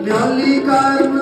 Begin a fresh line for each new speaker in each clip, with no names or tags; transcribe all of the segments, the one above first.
ਲਿਆਲੀ ਕਰਮ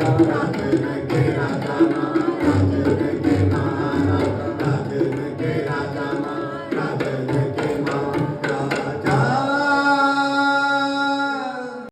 ਨਾਮ ਨਾਮ